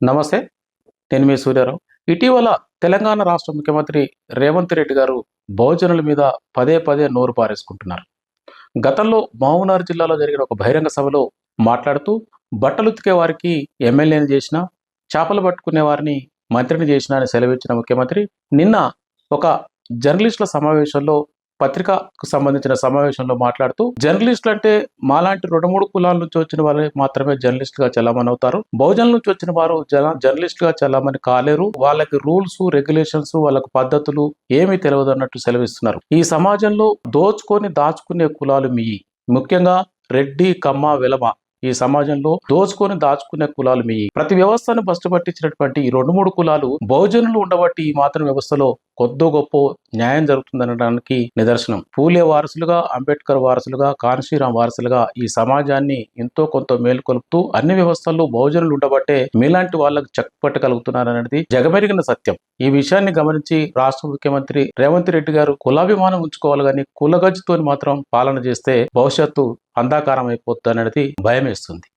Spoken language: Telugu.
నమస్తే నేను మీ సూర్యారావు. ఇటీవల తెలంగాణ రాష్ట్ర ముఖ్యమంత్రి రేవంత్ రెడ్డి గారు బహుజనుల మీద పదే పదే నోరు పారేసుకుంటున్నారు. గతంలో మహబూబ్నగర్ జిల్లాలో జరిగిన ఒక బహిరంగ సభలో మాట్లాడుతూ బట్టలు ఉతికే వారికి ఎమ్మెల్యేని చేసిన చేపలు పట్టుకునే వారిని మంత్రిని చేసిన అని సెలవిచ్చిన ముఖ్యమంత్రి నిన్న ఒక జర్నలిస్టుల సమావేశంలో పత్రికకు సంబంధించిన సమావేశంలో మాట్లాడుతూ జర్నలిస్టులు అంటే మాలాంటి రెండు మూడు కులాల నుంచి వచ్చిన వాళ్ళు మాత్రమే జర్నలిస్టుగా చలామణి అవుతారు. బహుజనుల నుంచి వచ్చిన వారు జన జర్నలిస్టులుగా చలామణి కాలేరు. వాళ్ళకి రూల్స్ రెగ్యులేషన్స్ వాళ్ళకి పద్ధతులు ఏమీ తెలియదు అన్నట్టు సెలవిస్తున్నారు. ఈ సమాజంలో దోచుకొని దాచుకునే కులాలు మీ. ముఖ్యంగా రెడ్డి కమ్మ వెలమ. ఈ సమాజంలో దోచుకొని దాచుకునే కులాలు మీ. ప్రతి వ్యవస్థను బస్సు పట్టించినటువంటి ఈ రెండు మూడు కులాలు బహుజనులు ఉండబట్టి ఈ మాత్రం వ్యవస్థలో కొద్దో గొప్ప న్యాయం జరుగుతుందనడానికి నిదర్శనం. పూలే వారసులుగా అంబేద్కర్ వారసులుగా కాన్షీరాం వారసులుగా ఈ సమాజాన్ని ఎంతో కొంత మేలుకొలుపుతూ అన్ని వ్యవస్థల్లో బహుజనులు ఉండబట్టే మీలాంటి వాళ్ళకు చెక్కపట్టగలుగుతున్నారనేది జగమెరిగిన సత్యం. ఈ విషయాన్ని గమనించి రాష్ట్ర ముఖ్యమంత్రి రేవంత్ రెడ్డి గారు కులాభిమానం ఉంచుకోవాలి కానీ కులగజ్జితో మాత్రం పాలన చేస్తే భవిష్యత్తు అంధాకారం అయిపోతుంది అనేది భయం వేస్తుంది